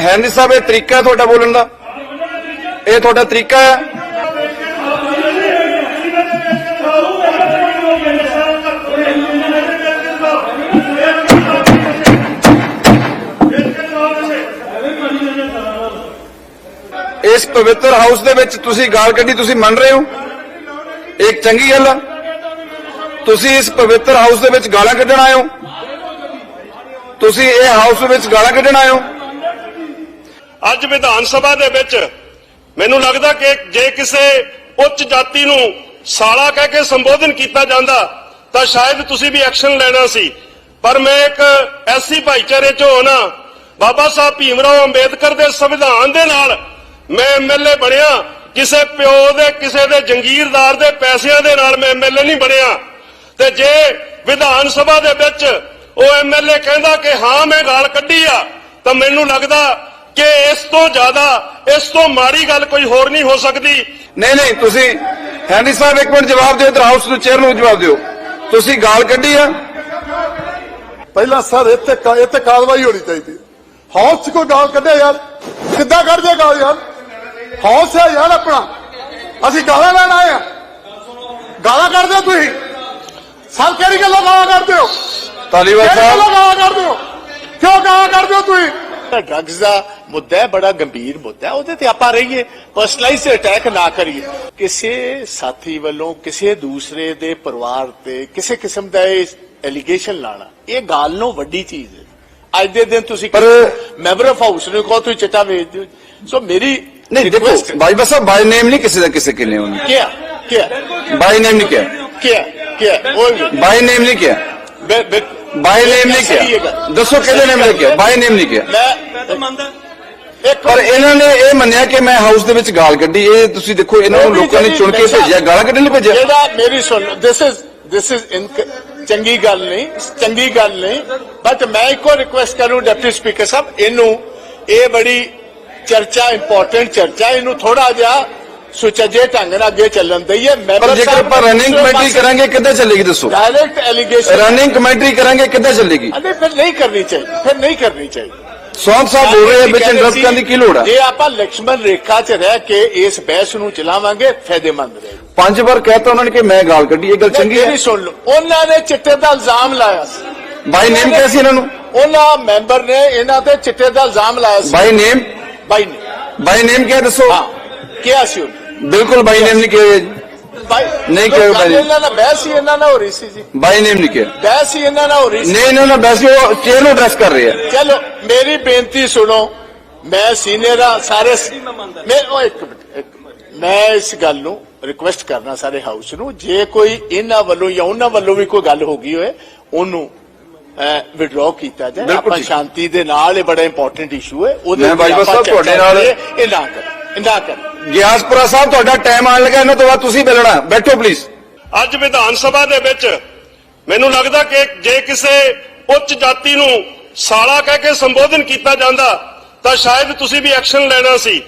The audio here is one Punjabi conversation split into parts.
ਹੈਨਰੀ ਸਾਹਿਬ ਇਹ ਤਰੀਕਾ ਹੈ ਤੁਹਾਡਾ ਬੋਲਣ ਦਾ। ਇਹ ਤੁਹਾਡਾ ਤਰੀਕਾ ਹੈ। ਇਸ ਪਵਿੱਤਰ ਹਾਊਸ ਦੇ ਵਿੱਚ ਤੁਸੀਂ ਗਾਲ ਕੱਢੀ, ਤੁਸੀਂ ਮੰਨ ਰਹੇ ਹੋ? ਇੱਕ ਚੰਗੀ ਗੱਲ ਆ। ਤੁਸੀਂ ਇਸ ਪਵਿੱਤਰ ਹਾਊਸ ਦੇ ਵਿੱਚ ਗਾਲਾਂ ਕੱਢਣ ਆਏ ਹੋ? ਤੁਸੀਂ ਇਹ ਹਾਊਸ ਵਿੱਚ ਗਾਲਾਂ ਕੱਢਣ ਆਏ ਹੋ? ਅੱਜ ਵਿਧਾਨ ਸਭਾ ਦੇ ਵਿੱਚ ਮੈਨੂੰ ਲੱਗਦਾ ਕਿ ਜੇ ਕਿਸੇ ਉੱਚ ਜਾਤੀ ਨੂੰ ਸਾਲਾ ਕਹਿ ਕੇ ਸੰਬੋਧਨ ਕੀਤਾ ਜਾਂਦਾ, ਤਾਂ ਸ਼ਾਇਦ ਤੁਸੀਂ ਵੀ ਐਕਸ਼ਨ ਲੈਣਾ ਸੀ। ਪਰ ਮੈਂ ਇੱਕ ਐਸੀ ਭਾਈਚਾਰੇ ਚੋਂ ਹੋਣਾ ਬਾਬਾ ਸਾਹਿਬ ਭੀਮਰਾਓ ਅੰਬੇਦਕਰ ਦੇ ਸੰਵਿਧਾਨ ਦੇ ਨਾਲ ਮੈਂ ਐਮਐਲਏ ਬਣਿਆ। ਕਿਸੇ ਪਿਓ ਦੇ, ਕਿਸੇ ਦੇ ਜੰਗੀਰਦਾਰ ਦੇ ਪੈਸਿਆਂ ਦੇ ਨਾਲ ਮੈਂ ਐਮਐਲਏ ਨਹੀਂ ਬਣਿਆ। ਤੇ ਜੇ ਵਿਧਾਨ ਸਭਾ ਦੇ ਵਿੱਚ ਉਹ ਐਮਐਲਏ ਕਹਿੰਦਾ ਕਿ ਹਾਂ, ਮੈਂ ਗਾਲ ਕੱਢੀ ਆ, ਤਾਂ ਮੈਨੂੰ ਲੱਗਦਾ ਕਿ ਇਸ ਤੋਂ ਜ਼ਿਆਦਾ ਇਸ ਤੋਂ ਮਾੜੀ ਗੱਲ ਕੋਈ ਹੋਰ ਨਹੀਂ ਹੋ ਸਕਦੀ। ਨਹੀਂ ਨਹੀਂ ਤੁਸੀਂ ਹੈਨਰੀ ਸਾਹਿਬ ਇੱਕ ਮਿੰਟ ਜਵਾਬ ਦਿਓ ਇਧਰ ਹਾਊਸ ਨੂੰ ਚੇਅਰ ਨੂੰ ਜਵਾਬ ਦਿਓ। ਤੁਸੀਂ ਗਾਲ ਕੱਢੀ ਆ। ਪਹਿਲਾਂ ਸਰ ਇੱਥੇ ਕਾ- ਇੱਥੇ ਕਾਰਵਾਈ ਹੋਣੀ ਚਾਹੀਦੀ ਹੈ। ਹੌਸ 'ਚ ਕੋਈ ਗਾਲ ਕੱਢੇ ਯਾਰ? ਕਿੱਦਾਂ ਕੱਢ ਦੇ ਗਾਲ ਯਾਰ? ਹੌਸ ਹੈ ਯਾਰ ਆਪਣਾ। ਅਸੀਂ ਗਾਲਾਂ ਲੈਣ ਆਏ ਆ। ਗਾਲਾਂ ਕੱਢਦੇ ਹੋ ਤੁਸੀਂ? ਸਰ ਕਿਹੜੀ ਗੱਲੋਂ ਗਾਲਾਂ ਕੱਢਦੇ ਹੋ? ਤਾਲੀਵਾਲ ਕਿਹੜੀ ਗੱਲੋਂ ਸਾਹਿਬ। ਗਾਲਾਂ ਕੱਢਦੇ ਹੋ? ਕਿਉਂ ਗਾਲਾਂ ਕੱਢਦੇ ਹੋ ਤੁਸੀਂ? ਡਰੱਗਸ ਦਾ ਮੁੱਦਾ ਹੈ ਬੜਾ ਗੰਭੀਰ ਮੁੱਦਾ ਹੈ। ਉਹਦੇ ਤੇ ਆਪਾਂ ਰਹੀਏ ਪਰਸਨਲਾਈਜ਼ ਅਟੈਕ ਨਾ ਕਰੀਏ। ਕਿਸੇ ਸਾਥੀ ਵੱਲੋਂ ਕਿਸੇ ਦੂਸਰੇ ਦੇ ਪਰਿਵਾਰ ਤੇ ਕਿਸੇ ਕਿਸਮ ਦਾ ਐਲੀਗੇਸ਼ਨ ਲਾਣਾ ਇਹ ਗੱਲ ਨੂੰ ਵੱਡੀ ਚੀਜ਼ ਹੈ। ਅੱਜ ਦੇ ਦਿਨ ਤੁਸੀਂ ਪਰ- ਮੈਂਬਰ ਆਫ ਹਾਊਸ ਨੂੰ ਕਹੋ ਤੁਸੀਂ ਚਿੱਟਾ ਵੇਚ ਦਿਓ। ਸੋ ਮੇਰੀ ਨਹੀਂ ਦੇਖੋ। ਬਾਈ ਬਸ ਬਾਈ ਨੇਮ ਨਹੀਂ ਕਿਸੇ ਦਾ ਕਿਸੇ ਕੇ ਲਿਓ ਕਿਆ? ਕਿਆ? ਬਾਈ ਨੇਮ ਨਹੀਂ ਕਿਹਾ। ਕਿਆ? ਕਿਆ? ਉਹ ਬਾਈ ਨੇਮ ਨਹੀਂ ਕਿਹਾ। ਬੇ- ਬੇ- ਬਾਈ ਨੇਮ ਨਹੀਂ ਕਿਹਾ। ਦੱਸੋ ਕਿਹਦੇ ਨੇਮ ਨੇ ਕਿਹਾ। ਬਾਈ ਨੇਮ ਨਹੀਂ ਕਿਹਾ। ਮੈਂ ਇੱਕ ਪਰ ਇਹਨਾਂ ਨੇ ਇਹ ਮੰਨਿਆ ਕਿ ਮੈਂ ਹਾਊਸ ਦੇ ਵਿੱਚ ਗਾਲ ਕੱਢੀ। ਇਹ ਤੁਸੀਂ ਦੇਖੋ ਇਹਨਾਂ ਨੂੰ ਲੋਕਾਂ ਨੇ ਚੁਣ ਕੇ ਭੇਜਿਆ। ਗਾਲਾਂ ਕੱਢਣ ਲਈ ਭੇਜਿਆ। ਜਿਹੜਾ ਮੇਰੀ ਸੁਣ ਦਿਸ ਇਜ਼ ਦਿਸ ਇਜ਼ ਚੰਗੀ ਗੱਲ ਨਹੀਂ ਚੰਗੀ ਗੱਲ ਨਹੀਂ। ਬਟ ਮੈਂ ਇੱਕੋ ਰਿਕੁਐਸਟ ਕਰੂੰ ਡਿਪਟੀ ਸਪੀਕਰ ਸਾਹਿਬ ਇਹਨੂੰ ਇਹ ਬੜੀ ਚਰਚਾ ਇੰਪੋਰਟੈਂਟ ਚਰਚਾ ਇਹਨੂੰ ਥੋੜਾ ਜਿਹਾ ਸੁਚੱਜੇ ਢੰਗ ਨਾਲ ਅੱਗੇ ਚੱਲਣ ਦਈਏ। ਪਰ ਜੇਕਰ ਆਪਾਂ ਰਨਿੰਗ ਕਮੈਂਟਰੀ ਕਰਾਂਗੇ ਕਿੱਦਾਂ ਚੱਲੇਗੀ ਦੱਸੋ? ਡਾਇਰੈਕਟ ਐਲੀਗੇਸ਼ਨ ਰਨਿੰਗ ਕਮੈਂਟਰੀ ਕਰਾਂਗੇ ਕਿੱਦਾਂ ਚੱਲੇਗੀ? ਅਰੇ ਫਿਰ ਨਹੀਂ ਕਰਨੀ ਚਾਹੀਦੀ ਫਿਰ ਨਹੀਂ ਕਰਨੀ ਚਾਹੀਦੀ ਸੌਂਪ ਸਾਹਿਬ ਬੋਲ ਰਹੇ ਵਿੱਚ ਇੰਟਰਸ ਕਰਨ ਦੀ ਕੀ ਲੋੜ ਆ? ਜੇ ਆਪਾਂ ਲక్ష్మణ ਰੇਖਾ 'ਚ ਰਹਿ ਕੇ ਇਸ ਬਹਿਸ ਨੂੰ ਚਲਾਵਾਂਗੇ ਫਾਇਦੇਮੰਦ ਰਹੇ ਪੰਜ ਵਾਰ ਕਹਿਤਾ ਉਹਨਾਂ ਨੇ ਕਿ ਮੈਂ ਗਾਲ ਕੱਢੀ ਇਹ ਗੱਲ ਚੰਗੀ ਹੈ। ਸੁਣ ਲਓ ਉਹਨਾਂ ਨੇ ਚਿੱਟੇ ਦਾ ਇਲਜ਼ਾਮ ਲਾਇਆ ਸੀ। ਬਾਈ ਨੇਮ ਕਿਹਾ ਸੀ ਇਹਨਾਂ ਨੂੰ? ਉਹਨਾਂ ਮੈਂਬਰ ਨੇ ਇਹਨਾਂ ਤੇ ਚਿੱਟੇ ਦਾ ਇਲਜ਼ਾਮ ਲਾਇਆ ਸੀ। ਬਾਈ ਨੇਮ? ਬਾਈ ਨੇਮ। ਬਾਈ ਨੇਮ ਕਿਹਾ ਦੱਸੋ। ਕਿਹਾ ਸੀ ਬਿਲਕੁਲ ਬਾਈ ਨੇਮ ਨਹੀਂ ਕਿਹਾ ਬਾਈ ਨਹੀਂ ਕਿਹਾ ਬਾਈ। ਇਹਨਾਂ ਨਾਲ ਬਹਿਸ ਹੀ ਇਹਨਾਂ ਨਾਲ ਹੋ ਰਹੀ ਸੀ ਜੀ। ਬਾਈ ਨੇਮ ਨਹੀਂ ਕਿਹਾ। ਬਹਿਸ ਹੀ ਇਹਨਾਂ ਨਾਲ ਹੋ ਰਹੀ ਸੀ। ਨਹੀਂ ਇਹਨਾਂ ਨਾਲ ਵੈਸੇ ਉਹ ਚੇਅਰ ਨੂੰ ਐਡਰੈਸ ਕਰ ਰਹੇ ਆ। ਚਲੋ ਮੇਰੀ ਬੇਨਤੀ ਸੁਣੋ ਮੈਂ ਸੀਨੀਅਰ ਆ ਸਾਰੇ ਮੈਂ ਉਹ ਇੱਕ ਮਿੰਟ। ਮੈਂ ਇਸ ਗੱਲ ਨੂੰ ਰਿਕੁਐਸਟ ਕਰਨਾ ਸਾਰੇ ਹਾਊਸ ਨੂੰ ਜੇ ਕੋਈ ਇਹਨਾਂ ਵੱਲੋਂ ਜਾਂ ਉਹਨਾਂ ਵੱਲੋਂ ਵੀ ਕੋਈ ਗੱਲ ਹੋ ਗਈ ਹੋਏ ਉਹਨੂੰ ਵਿਡਰਾਅ ਕੀਤਾ ਜਾਏ। ਆਪਾਂ। ਸ਼ਾਂਤੀ ਦੇ ਨਾਲ ਇਹ ਬੜਾ ਇੰਪੋਰਟੈਂਟ ਇਸ਼ੂ ਹੈ। ਉਹਦੇ ਮੈਂ ਸਾਹਿਬ ਤੁਹਾਡੇ ਨਾਲ- ਇਹ ਨਾ ਕਰ ਨਾ ਕਰ। ਗਿਆਸਪੁਰਾ ਸਾਹਿਬ ਤੁਹਾਡਾ ਟਾਈਮ ਆਣ ਲੱਗਾ ਇਹਨਾਂ ਤੋਂ ਬਾਅਦ ਤੁਸੀਂ ਮਿਲਣਾ ਬੈਠੋ ਪਲੀਜ਼ ਅੱਜ ਵਿਧਾਨ ਸਭਾ ਦੇ ਵਿੱਚ ਮੈਨੂੰ ਲੱਗਦਾ ਕਿ ਜੇ ਕਿਸੇ ਉੱਚ ਜਾਤੀ ਨੂੰ ਸਾਲਾ ਕਹਿ ਕੇ ਸੰਬੋਧਨ ਕੀਤਾ ਜਾਂਦਾ ਤਾਂ ਸ਼ਾਇਦ ਤੁਸੀਂ ਵੀ ਐਕਸ਼ਨ ਲੈਣਾ ਸੀ।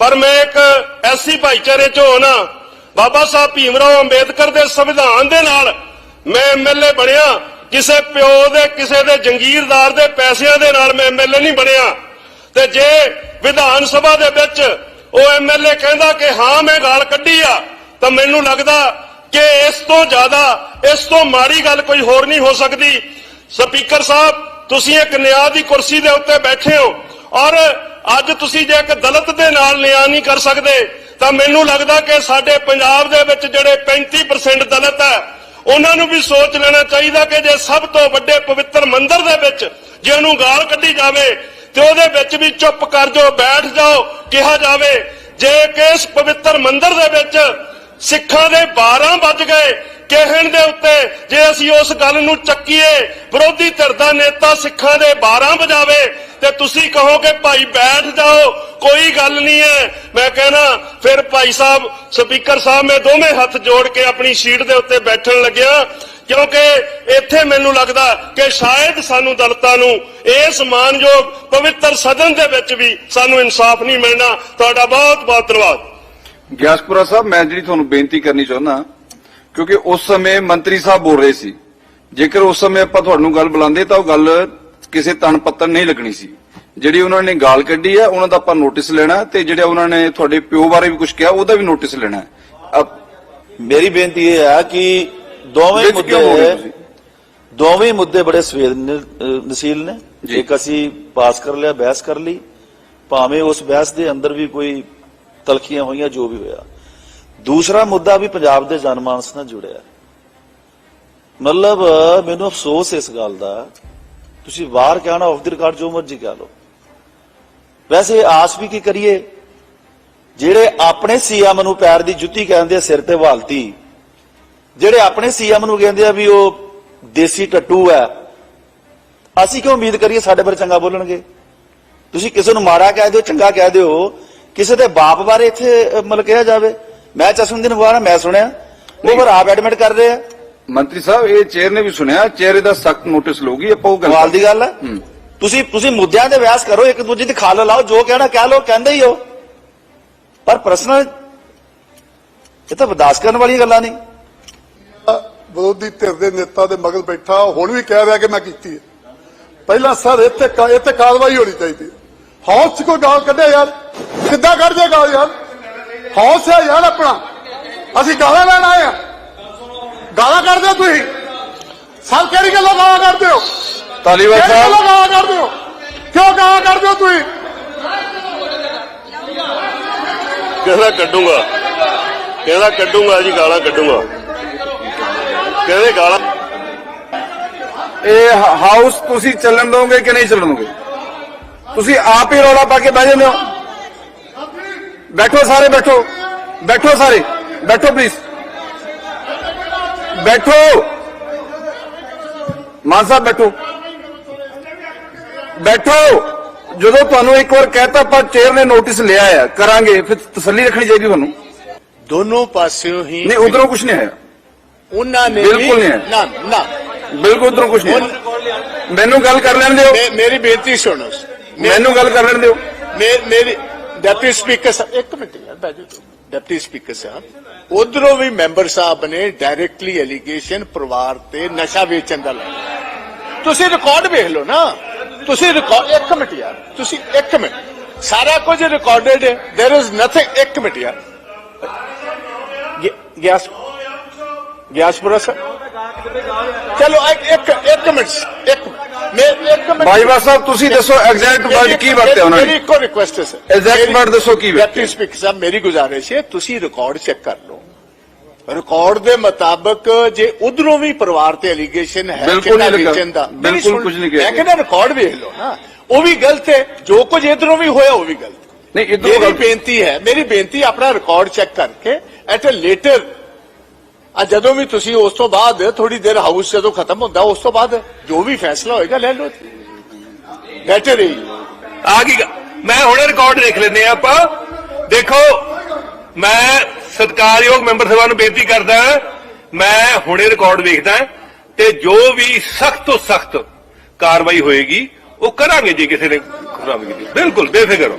ਪਰ ਮੈਂ ਇੱਕ ਐਸੀ ਭਾਈਚਾਰੇ ਚੋਂ ਹੋਣਾ ਬਾਬਾ ਸਾਹਿਬ ਭੀਮਰਾਓ ਅੰਬੇਦਕਰ ਦੇ ਸੰਵਿਧਾਨ ਦੇ ਨਾਲ ਮੈਂ ਐਮਐਲਏ ਬਣਿਆ। ਕਿਸੇ ਪਿਓ ਦੇ ਕਿਸੇ ਦੇ ਜੰਗੀਰਦਾਰ ਦੇ ਪੈਸਿਆਂ ਦੇ ਨਾਲ ਮੈਂ ਐਮਐਲਏ ਨਹੀਂ ਬਣਿਆ। ਤੇ ਜੇ ਵਿਧਾਨ ਸਭਾ ਦੇ ਵਿੱਚ ਉਹ ਐਮਐਲਏ ਕਹਿੰਦਾ ਕਿ ਹਾਂ, ਮੈਂ ਗਾਲ ਕੱਢੀ ਆ। ਤਾਂ ਮੈਨੂੰ ਲੱਗਦਾ ਕਿ ਇਸ ਤੋਂ ਜ਼ਿਆਦਾ, ਇਸ ਤੋਂ ਮਾੜੀ ਗੱਲ ਕੋਈ ਹੋਰ ਨਹੀਂ ਹੋ ਸਕਦੀ। ਸਪੀਕਰ ਸਾਹਿਬ, ਤੁਸੀਂ ਇੱਕ ਨਿਆਂ ਦੀ ਕੁਰਸੀ ਦੇ ਉੱਤੇ ਬੈਠੇ ਹੋ ਔਰ ਅੱਜ ਤੁਸੀਂ ਜੇ ਇੱਕ ਦਲਿਤ ਦੇ ਨਾਲ ਨਿਆਂ ਨਹੀਂ ਕਰ ਸਕਦੇ, ਤਾਂ ਮੈਨੂੰ ਲੱਗਦਾ ਕਿ ਸਾਡੇ ਪੰਜਾਬ ਦੇ ਵਿੱਚ ਜਿਹੜੇ 35% ਦਲਿਤ ਹੈ, ਉਹਨਾਂ ਨੂੰ ਵੀ ਸੋਚ ਲੈਣਾ ਚਾਹੀਦਾ ਕਿ ਜੇ ਸਭ ਤੋਂ ਵੱਡੇ ਪਵਿੱਤਰ ਮੰਦਿਰ ਦੇ ਵਿੱਚ ਜੇ ਉਹਨੂੰ ਗਾਲ ਕੱਢੀ ਜਾਵੇ ਤੇ ਉਹਦੇ ਵਿੱਚ ਵੀ ਚੁੱਪ ਕਰ ਜਾਓ, ਬੈਠ ਜਾਓ, ਕਿਹਾ ਜਾਵੇ। ਜੇ ਕਿ ਇਸ ਪਵਿੱਤਰ ਮੰਦਿਰ ਦੇ ਵਿੱਚ ਸਿੱਖਾਂ ਦੇ 12 ਵੱਜ ਗਏ ਕਹਿਣ ਦੇ ਉੱਤੇ, ਜੇ ਅਸੀਂ ਉਸ ਗੱਲ ਨੂੰ ਚੱਕੀਏ, ਵਿਰੋਧੀ ਧਿਰ ਦਾ ਨੇਤਾ ਸਿੱਖਾਂ ਦੇ 12 ਵਜਾਵੇ, ਤੇ ਤੁਸੀਂ ਕਹੋਗੇ, ਭਾਈ, ਬੈਠ ਜਾਓ, ਕੋਈ ਗੱਲ ਨਹੀਂ ਹੈ। ਮੈਂ ਕਹਿਣਾ, ਫਿਰ ਭਾਈ ਸਾਹਿਬ, ਸਪੀਕਰ ਸਾਹਿਬ, ਮੈਂ ਦੋਵੇਂ ਹੱਥ ਜੋੜ ਕੇ ਆਪਣੀ ਸੀਟ ਦੇ ਉੱਤੇ ਬੈਠਣ ਲੱਗਿਆ। ਕਿਉਂਕਿ ਇੱਥੇ ਮੈਨੂੰ ਲੱਗਦਾ ਕਿ ਸ਼ਾਇਦ ਸਾਨੂੰ ਦਲਤਾਂ ਨੂੰ ਇਸ ਮਾਨਯੋਗ ਪਵਿੱਤਰ ਸਦਨ ਦੇ ਵਿੱਚ ਵੀ ਸਾਨੂੰ ਇਨਸਾਫ ਨਹੀਂ ਮਿਲਣਾ। ਤੁਹਾਡਾ ਬਹੁਤ ਬਹੁਤ ਧੰਨਵਾਦ। ਗਿਆਸਪੁਰਾ ਸਾਹਿਬ ਮੈਂ ਜਿਹੜੀ ਤੁਹਾਨੂੰ ਬੇਨਤੀ ਕਰਨੀ ਚਾਹੁੰਦਾ ਕਿਉਂਕਿ ਉਸ ਸਮੇਂ ਮੰਤਰੀ ਸਾਹਿਬ ਬੋਲ ਰਹੇ ਸੀ। ਜੇਕਰ ਉਸ ਸਮੇਂ ਆਪਾਂ ਤੁਹਾਨੂੰ ਗੱਲ ਬੁਲਾਉਂਦੇ ਤਾਂ ਉਹ ਗੱਲ ਕਿਸੇ ਤਣ ਪੱਤਨ ਨਹੀਂ ਲੱਗਣੀ ਸੀ। ਜਿਹੜੀ ਉਹਨਾਂ ਨੇ ਗਾਲ ਕੱਢੀ ਹੈ ਉਹਨਾਂ ਦਾ ਆਪਾਂ ਨੋਟਿਸ ਲੈਣਾ ਤੇ ਜਿਹੜੇ ਉਹਨਾਂ ਨੇ ਤੁਹਾਡੇ ਪਿਓ ਬਾਰੇ ਵੀ ਕੁਝ ਕਿਹਾ ਉਹਦਾ ਵੀ ਨੋਟਿਸ ਲੈਣਾ ਮੇਰੀ ਬੇਨਤੀ ਇਹ ਹੈ ਕਿ ਦੋਵੇਂ? ਮੁੱਦੇ ਦੋਵੇਂ ਮੁੱਦੇ ਬੜੇ ਸੰਵੇਦਨਸ਼ੀਲ ਨੇ। ਇੱਕ ਅਸੀਂ ਪਾਸ ਕਰ ਲਿਆ ਬਹਿਸ ਕਰ ਲਈ। ਭਾਵੇਂ ਉਸ ਬਹਿਸ ਦੇ ਅੰਦਰ ਵੀ ਕੋਈ ਤਲਖੀਆਂ ਹੋਈਆਂ ਜੋ ਵੀ ਹੋਇਆ। ਦੂਸਰਾ ਮੁੱਦਾ ਵੀ ਪੰਜਾਬ ਦੇ ਜਨਮਾਨਸ ਨਾਲ ਜੁੜਿਆ। ਮਤਲਬ ਮੈਨੂੰ ਅਫਸੋਸ ਇਸ ਗੱਲ ਦਾ। ਤੁਸੀਂ ਬਾਹਰ ਕਹਿਣਾ ਆਫ ਦੀ ਰਿਕਾਰਡ ਜੋ ਮਰਜ਼ੀ ਕਹਿ ਲਓ। ਵੈਸੇ ਆਸ ਵੀ ਕੀ ਕਰੀਏ? ਜਿਹੜੇ ਆਪਣੇ ਸੀਐਮ ਨੂੰ ਪੈਰ ਦੀ ਜੁੱਤੀ ਕਹਿੰਦੇ ਸਿਰ ਤੇ ਵਾਲਤੀ ਜਿਹੜੇ ਆਪਣੇ ਸੀਐਮ ਨੂੰ ਕਹਿੰਦੇ ਆ ਵੀ ਉਹ ਦੇਸੀ ਟੱਟੂ ਹੈ ਅਸੀਂ ਕਿਉਂ ਉਮੀਦ ਕਰੀਏ ਸਾਡੇ ਬਾਰੇ ਚੰਗਾ ਬੋਲਣਗੇ? ਤੁਸੀਂ ਕਿਸੇ ਨੂੰ ਮਾੜਾ ਕਹਿ ਦਿਓ ਚੰਗਾ ਕਹਿ ਦਿਓ ਕਿਸੇ ਦੇ ਬਾਪ ਬਾਰੇ ਇੱਥੇ ਮਤਲਬ ਕਿਹਾ ਜਾਵੇ। ਮੈਂ ਚਸ਼ਮਦੀਨ ਵਾਲਾ ਮੈਂ ਸੁਣਿਆ। ਉਹ ਫਿਰ ਆਪ ਐਡਮਿਟ ਕਰ ਰਹੇ ਆ। ਮੰਤਰੀ ਸਾਹਿਬ ਇਹ ਚੇਅਰ ਨੇ ਵੀ ਸੁਣਿਆ ਚੇਅਰ ਇਹਦਾ ਸਖਤ ਨੋਟਿਸ ਲਊਗੀ ਆਪਾਂ ਉਹ ਗੱਲ ਦੀ ਗੱਲ ਹੈ। ਤੁਸੀਂ ਤੁਸੀਂ ਮੁੱਦਿਆਂ ਤੇ ਵਿਆਸ ਕਰੋ ਇੱਕ ਦੂਜੇ ਦੀ ਖਾਲ ਲਾਓ ਜੋ ਕਹਿਣਾ ਕਹਿ ਲਓ ਕਹਿੰਦੇ ਹੀ ਹੋ। ਪਰ ਪ੍ਰਸ਼ਨਲ ਇਹ ਤਾਂ ਬਰਦਾਸ਼ਤ ਕਰਨ ਵਾਲੀਆਂ ਗੱਲਾਂ ਨਹੀਂ। ਵਿਰੋਧੀ ਧਿਰ ਦੇ ਨੇਤਾ ਦੇ ਮਗਰ ਬੈਠਾ ਹੁਣ ਵੀ ਕਹਿ ਰਿਹਾ ਕਿ ਮੈਂ ਕੀਤੀ ਹੈ। ਪਹਿਲਾਂ ਸਰ ਇੱਥੇ ਇੱਥੇ ਕਾਰਵਾਈ ਹੋਣੀ ਚਾਹੀਦੀ ਹੌਸ 'ਚ ਕੋਈ ਗਾਲ ਕੱਢਿਆ ਯਾਰ? ਕਿੱਦਾਂ ਕੱਢ ਜੇ ਗਾਲ ਯਾਰ? ਹੌਸ ਹੈ ਯਾਰ ਆਪਣਾ। ਅਸੀਂ ਗਾਲਾਂ ਲੈਣ ਆਏ ਆ ਗਾਲਾਂ ਕੱਢਦੇ ਹੋ ਤੁਸੀਂ? ਸਰ ਕਿਹੜੀ ਗੱਲੋਂ ਗਾਲਾਂ ਕੱਢਦੇ ਹੋ? ਤਾਲੀਵਾਲ ਕਿਹੜੀ ਗੱਲੋਂ ਸਾਹਿਬ ਗਾਲਾਂ ਕੱਢਦੇ ਹੋ? ਕਿਉਂ ਗਾਲਾਂ ਕੱਢਦੇ ਹੋ ਤੁਸੀਂ? ਕਹਿੰਦਾ ਕੱਢੂੰਗਾ। ਕਹਿੰਦਾ ਕੱਢੂੰਗਾ ਜੀ ਗਾਲਾਂ ਕੱਢੂੰਗਾ। ਕਹਿੰਦੇ ਗਾਲਾਂ? ਇਹ ਹ- ਹਾਊਸ ਤੁਸੀਂ ਚੱਲਣ ਦੋਗੇ ਕਿ ਨਹੀਂ ਚੱਲਣ ਦੋਗੇ ਤੁਸੀਂ ਆਪ ਹੀ ਰੌਲਾ ਪਾ ਕੇ ਬਹਿ ਜਾਂਦੇ ਹੋ। ਬੈਠੋ ਸਾਰੇ ਬੈਠੋ। ਬੈਠੋ ਸਾਰੇ। ਬੈਠੋ ਪਲੀਜ਼ ਬੈਠੋ। ਮਾਨ ਸਾਹਿਬ ਬੈਠੋ। ਬੈਠੋ। ਜਦੋਂ ਤੁਹਾਨੂੰ ਇੱਕ ਵਾਰ ਕਹਿਤਾ ਆਪਾਂ ਚੇਅਰ ਨੇ ਨੋਟਿਸ ਲਿਆ ਹੈ ਕਰਾਂਗੇ। ਫਿਰ ਤਸੱਲੀ ਰੱਖਣੀ ਚਾਹੀਦੀ ਤੁਹਾਨੂੰ। ਦੋਨੋਂ ਪਾਸਿਓਂ ਹੀ ਨਹੀਂ ਉਧਰੋਂ ਕੁਝ ਨਹੀਂ ਆਇਆ। ਉਹਨਾਂ ਨੇ ਬਿਲਕੁਲ ਵੀ ਨਹੀਂ ਹੈ। ਨਾ ਨਾ ਬਿਲਕੁਲ ਉਧਰੋਂ ਕੁਝ ਨਹੀਂ ਆਇਆ। ਮੈਨੂੰ ਗੱਲ ਕਰ ਲੈਣ ਦਿਓ ਮੇ- ਮੇਰੀ ਬੇਨਤੀ ਸੁਣੋ ਮੈਨੂੰ ਗੱਲ ਕਰ ਲੈਣ ਦਿਓ ਮੇ- ਮੇਰੀ ਡਿਪਟੀ ਸਪੀਕਰ ਸਾਹਿਬ ਇੱਕ ਮਿੰਟ ਯਾਰ ਬੈਜੋ ਡਿਪਟੀ ਸਪੀਕਰ ਸਾਹਿਬ ਉਧਰੋਂ ਵੀ ਮੈਂਬਰ ਸਾਹਿਬ ਨੇ ਡਾਇਰੈਕਟਲੀ ਐਲੀਗੇਸ਼ਨ ਪਰਿਵਾਰ ਤੇ ਨਸ਼ਾ ਵੇਚਣ ਦਾ ਲਾਇਆ ਤੁਸੀਂ ਰਿਕਾਰਡ ਵੇਖ ਲਓ ਨਾ ਤੁਸੀਂ ਰਿਕਾਰਡ ਇੱਕ ਮਿੰਟ ਯਾਰ ਤੁਸੀਂ ਇੱਕ ਮਿੰਟ ਸਾਰਾ ਕੁਝ ਰਿਕਾਰਡਡ ਹੈ देयर इज ਨਥਿੰਗ ਇੱਕ ਮਿੰਟ ਯਾਰ ਗਿ- ਗਿਆਸ ਗਿਆਸਪੁਰਾ ਸਰ ਚਲੋ ਇੱਕ ਇੱਕ ਇੱਕ ਮਿੰਟ ਇੱਕ ਮਿੰਟ ਮੈਂ ਇੱਕ ਮਿੰਟ ਬਾਈਵਾ ਸਾਹਿਬ ਤੁਸੀਂ ਦੱਸੋ ਐਗਜ਼ੈਕਟ ਵਰਡ ਕੀ ਵਰਤਿਆ ਉਹਨਾਂ ਮੇਰੀ ਨੇ ਇੱਕੋ ਰਿਕੁਐਸਟ ਹੈ ਸਰ Exact ਮੇਰੀ- word ਦੱਸੋ ਕੀ ਵਰਤਿਆ। ਡਿਪਟੀ ਸਪੀਕਰ ਸਾਹਿਬ ਮੇਰੀ ਗੁਜ਼ਾਰਿਸ਼ ਹੈ ਤੁਸੀਂ ਰਿਕਾਰਡ ਚੈੱਕ ਕਰ ਲਓ ਰਿਕਾਰਡ ਦੇ ਮੁਤਾਬਕ ਜੇ ਉਧਰੋਂ ਵੀ ਪਰਿਵਾਰ ਤੇ ਐਲੀਗੇਸ਼ਨ ਹੈ ਬਿਲਕੁਲ ਚਿੱਟਾ ਨਹੀਂ ਲੱਗਾ। ਵੇਚਣ ਦਾ ਬਿਲਕੁਲ ਮੇਰੀ ਸੁਣ- ਕੁਝ ਨਹੀਂ ਕਿਹਾ ਮੈਂ ਕਹਿੰਦਾ ਰਿਕਾਰਡ ਵੇਖ ਲਓ ਨਾ ਉਹ ਵੀ ਗਲਤ ਹੈ ਜੋ ਕੁਝ ਇਧਰੋਂ ਵੀ ਹੋਇਆ ਉਹ ਵੀ ਗਲਤ ਹੈ। ਨਹੀਂ ਇਧਰੋਂ ਮੇਰੀ ਗੱਲ ਬੇਨਤੀ ਹੈ ਮੇਰੀ ਬੇਨਤੀ ਆਪਣਾ ਰਿਕਾਰਡ ਚੈੱਕ ਕਰਕੇ ਐਟ ਅ ਲੇਟਰ ਆ ਜਦੋਂ ਵੀ ਤੁਸੀਂ ਉਸ ਤੋਂ ਬਾਅਦ ਥੋੜੀ ਦੇਰ ਹਾਊਸ ਜਦੋਂ ਖਤਮ ਹੁੰਦਾ ਉਸ ਤੋਂ ਬਾਅਦ ਜੋ ਵੀ ਫੈਸਲਾ ਹੋਏਗਾ ਲੈ ਲਓ ਬੈਟਰ ਹੀ ਆ ਗਈ ਗ- ਮੈਂ ਹੁਣੇ ਰਿਕਾਰਡ ਦੇਖ ਲੈਂਦੇ ਆ ਆਪਾਂ ਦੇਖੋ ਮੈਂ ਸਤਿਕਾਰਯੋਗ ਮੈਂਬਰ ਸਭਾ ਨੂੰ ਬੇਨਤੀ ਕਰਦਾ ਮੈਂ ਹੁਣੇ ਰਿਕਾਰਡ ਵੇਖਦਾ ਤੇ ਜੋ ਵੀ ਸਖਤ ਤੋਂ ਸਖਤ ਕਾਰਵਾਈ ਹੋਏਗੀ ਉਹ ਕਰਾਂਗੇ ਜੇ ਕਿਸੇ ਨੇ ਖਰਾਬੀ ਕੀਤੀ ਬਿਲਕੁਲ ਬੇਫਿਕਰ ਹੋ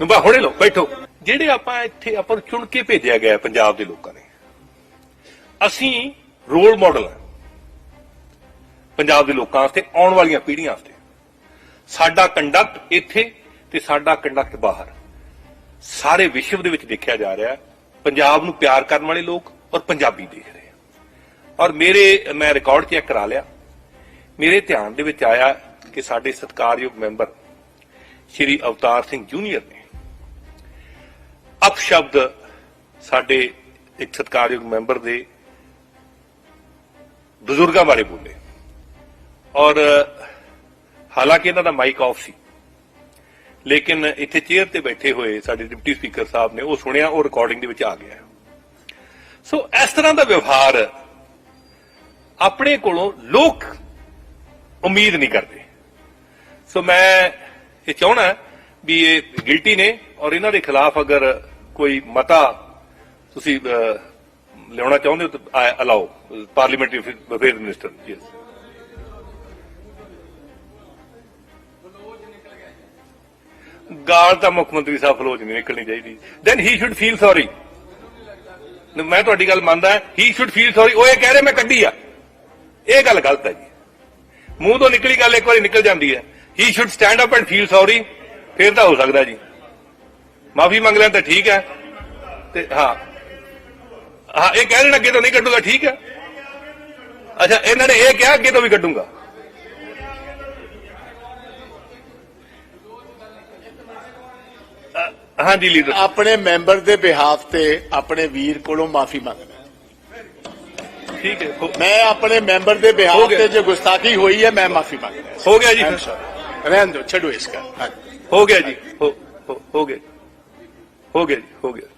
ਨੰਬਰ ਹੁਣੇ ਲੋ ਬੈਠੋ ਜਿਹੜੇ ਆਪਾਂ ਇੱਥੇ ਆਪਾਂ ਚੁਣ ਕੇ ਭੇਜਿਆ ਗਿਆ ਪੰਜਾਬ ਦੇ ਲੋਕਾਂ ਨੇ, ਅਸੀਂ ਰੋਲ ਮਾਡਲ ਹਾਂ। ਪੰਜਾਬ ਦੇ ਲੋਕਾਂ ਵਾਸਤੇ, ਆਉਣ ਵਾਲੀਆਂ ਪੀੜ੍ਹੀਆਂ ਵਾਸਤੇ। ਸਾਡਾ ਕੰਡਕਟ ਇੱਥੇ ਤੇ ਸਾਡਾ ਕੰਡਕਟ ਬਾਹਰ। ਸਾਰੇ ਵਿਸ਼ਵ ਦੇ ਵਿੱਚ ਦੇਖਿਆ ਜਾ ਰਿਹਾ ਪੰਜਾਬ ਨੂੰ ਪਿਆਰ ਕਰਨ ਵਾਲੇ ਲੋਕ ਔਰ ਪੰਜਾਬੀ ਦੇਖ ਰਹੇ ਆ ਔਰ ਮੇਰੇ, ਮੈਂ ਰਿਕਾਰਡ ਚੈੱਕ ਕਰਾ ਲਿਆ। ਮੇਰੇ ਧਿਆਨ ਦੇ ਵਿੱਚ ਆਇਆ ਕਿ ਸਾਡੇ ਸਤਿਕਾਰਯੋਗ ਮੈਂਬਰ ਸ਼੍ਰੀ ਅਵਤਾਰ ਸਿੰਘ ਜੂਨੀਅਰ ਨੇ ਅਪਸ਼ਬਦ ਸਾਡੇ ਇੱਕ ਸਤਿਕਾਰਯੋਗ ਮੈਂਬਰ ਦੇ ਬਜ਼ੁਰਗਾਂ ਬਾਰੇ ਬੋਲੇ। ਔਰ ਹਾਲਾਂਕਿ ਇਹਨਾਂ ਦਾ ਮਾਈਕ ਆਫ ਸੀ, ਲੇਕਿਨ ਇੱਥੇ ਚੇਅਰ ਤੇ ਬੈਠੇ ਹੋਏ ਸਾਡੇ ਡਿਪਟੀ ਸਪੀਕਰ ਸਾਹਿਬ ਨੇ ਉਹ ਸੁਣਿਆ, ਉਹ ਰਿਕਾਰਡਿੰਗ ਦੇ ਵਿੱਚ ਆ ਗਿਆ। ਸੋ ਇਸ ਤਰ੍ਹਾਂ ਦਾ ਵਿਵਹਾਰ ਆਪਣੇ ਕੋਲੋਂ ਲੋਕ ਉਮੀਦ ਨਹੀਂ ਕਰਦੇ। ਸੋ ਮੈਂ ਇਹ ਚਾਹਣਾ ਵੀ ਇਹ ਗਿਲਟੀ ਨੇ ਔਰ ਇਹਨਾਂ ਦੇ ਖਿਲਾਫ ਅਗਰ ਕੋਈ ਮਤਾ ਤੁਸੀਂ ਲਿਆਉਣਾ ਚਾਹੁੰਦੇ ਹੋ ਤਾਂ ਅਲਾਓ ਪਾਰਲੀਮੈਂਟਰੀ ਅਫੇਅਰ ਮਿਨਿਸਟਰ ਜੀ ਗਾਲ ਤਾਂ ਮੁੱਖ ਮੰਤਰੀ ਸਾਹਿਬ ਫਲੋਜ ਨਹੀਂ ਨਿਕਲਣੀ ਚਾਹੀਦੀ। Then he should feel sorry ਮੈਂ ਤੁਹਾਡੀ ਗੱਲ ਮੰਨਦਾ ਹੀ ਸ਼ੁੱਡ ਫੀਲ ਸੌਰੀ ਉਹ ਇਹ ਕਹਿ ਰਹੇ, ਮੈਂ ਕੱਢੀ ਆ। ਇਹ ਗੱਲ ਗਲਤ ਹੈ ਜੀ। ਮੂੰਹ ਤੋਂ ਨਿਕਲੀ ਗੱਲ ਇੱਕ ਵਾਰੀ ਨਿਕਲ ਜਾਂਦੀ ਹੈ। He should stand up and feel sorry ਫਿਰ ਤਾਂ ਹੋ ਸਕਦਾ ਜੀ। ਮਾਫੀ ਮੰਗ ਲੈਣ ਤਾਂ ਠੀਕ ਹੈ ਤੇ ਹਾਂ ਹਾਂ ਇਹ ਕਹਿ ਰਹੇ ਨੇ ਅੱਗੇ ਤੋਂ ਨਹੀਂ ਕੱਢੂਗਾ ਠੀਕ ਹੈ ਅੱਛਾ ਇਹਨਾਂ ਨੇ ਇਹ ਕਿਹਾ ਅੱਗੇ ਤੋਂ ਵੀ ਕੱਢੂਗਾ ਅ, ਹਾਂਜੀ ਲੀਡਰ ਆਪਣੇ ਮੈਂਬਰ ਦੇ ਬਿਹਾਫ ਤੇ ਆਪਣੇ ਵੀਰ ਕੋਲੋਂ ਮਾਫੀ ਮੰਗਦਾ ਠੀਕ ਹੈ ਹੋ- ਮੈਂ ਆਪਣੇ ਮੈਂਬਰ ਦੇ ਹੋ ਬਿਹਾਫ ਗਿਆ। ਤੇ ਜੋ ਗੁਸਤਾਖੀ ਹੋਈ ਹੈ ਮੈਂ ਮਾਫੀ ਮੰਗਦਾ ਹੋ ਗਿਆ ਜੀ I'm ਫਿਰ। sorry. ਰਹਿਣ ਦਿਓ ਛੱਡੋ ਇਸ ਕਰ ਹੋ ਗਿਆ ਜੀ ਹੋ ਹੋ- ਹੋ ਗਿਆ ਹੋ ਗਿਆ ਜੀ ਹੋ ਗਿਆ।